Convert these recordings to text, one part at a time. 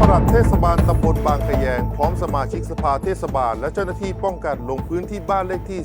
ปลัดเทศบาลตำบลบางขะแยง พร้อมสมาชิกสภาเทศบาล และเจ้าหน้าที่ป้องกันลงพื้นที่บ้านเลขที่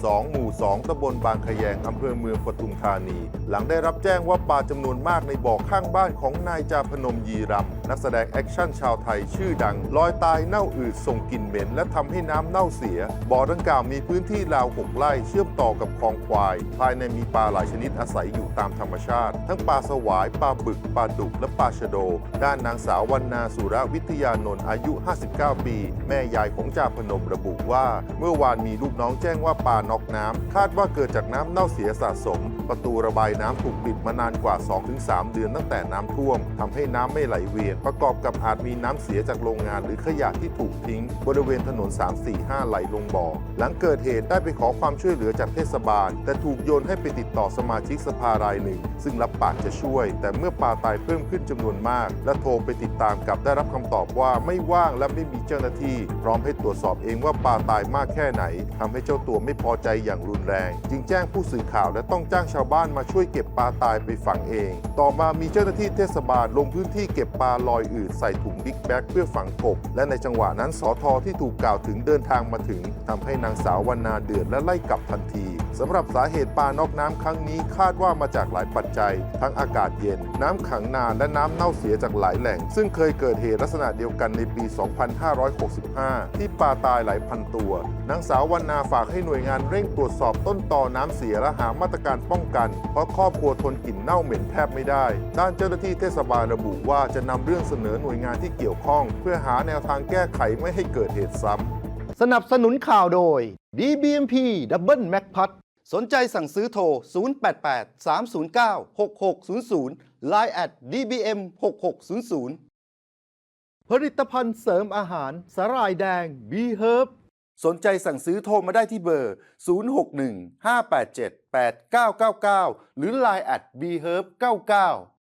242 หมู่ 2ตำบลบางขะแยงอำเภอเมืองปทุมธานี หลังได้รับแจ้งว่าปลาจำนวนมากในบ่อข้างบ้านของนายจาพนมยีรำ นักแสดงแอคชั่นชาวไทยชื่อดัง ลอยตายเน่าอืดส่งกลิ่นเหม็น และทำให้น้ำเน่าเสีย บ่อดังกล่าวมีพื้นที่ราว6ไร่เชื่อมต่อกับคลองควาย ภายในมีปลาหลายชนิดอาศัยอยู่ตามธรรมชาติ ทั้งปลาสวายปลาบึกปลาดุกและปลาชะโด ด้านนางสาววรรณาสุรวิทยานนท์อายุ 59 ปี แม่ยายของจ่าพนมระบุว่า เมื่อวานมีลูกน้องแจ้งว่าปลานอกน้ำคาดว่าเกิดจากน้ำเน่าเสียสะสม ประตูระบายน้ำถูกปิดมานานกว่า 2-3 เดือนตั้งแต่น้ำท่วมทำให้น้ำไม่ไหลเวียนประกอบกับอาจมีน้ำเสียจากโรงงานหรือขยะที่ถูกทิ้ง บริเวณถนน 345 ไหลลงบ่อ หลังเกิดเหตุได้ไปขอความช่วยเหลือจากเทศบาล แต่ถูกโยนให้ไปติดต่อสมาชิกสภารายหนึ่ง ซึ่งรับปากจะช่วย แต่เมื่อปลาตายเพิ่มขึ้นจำนวนมาก และโทรไปติดตามกับได้รับคำตอบว่าไม่ว่างและไม่มีเจ้าหน้าที่ พร้อมให้ตรวจสอบเองว่าปลาตายมากแค่ไหนทำให้เจ้าตัวไม่พอใจอย่างรุนแรง จึงแจ้งผู้สื่อข่าวและต้องจ้างชาวบ้านมาช่วยเก็บปลาตายไปฝังเอง ต่อมามีเจ้าหน้าที่เทศบาลลงพื้นที่เก็บปลาลอยอืดใส่ถุงบิ๊กแบ็กเพื่อฝังกบ และในจังหวะนั้นสอทอที่ถูกกล่าวถึงเดินทางมาถึงทำให้นางสาววรรณาเดือดและไล่กลับทันทีสำหรับสาเหตุปลานอกน้ำครั้งนี้คาดว่ามาจากหลายปัจจัย ทั้งอากาศเย็น น้ำขังนานและน้ำเน่าเสียจากหลายแหล่ง ซึ่งเคยเกิดเหตุลักษณะเดียวกันในปี 2565 ที่ปลาตายหลายพันตัวนางสาววรรณาฝากให้หน่วยงานเร่งตรวจสอบต้นตอน้ำเสียและหามาตรการป้องกัน เพราะครอบครัวทนกลิ่นเน่าเหม็นแทบไม่ได้ ด้านเจ้าหน้าที่เทศบาลระบุว่าจะนำเรื่องเสนอหน่วยงานที่เกี่ยวข้อง เพื่อหาแนวทางแก้ไขไม่ให้เกิดเหตุซ้ำ สนับสนุนข่าวโดย DBMP Double Mac p a t สนใจสั่งซื้อโทร 088 309 6600 Line at DBM 6600 ผลิตภัณฑ์เสริมอาหารสาหร่ายแดง B Herb สนใจสั่งซื้อโทรมาได้ที่เบอร์ 061 587 8999 หรือ Line at B Herb 99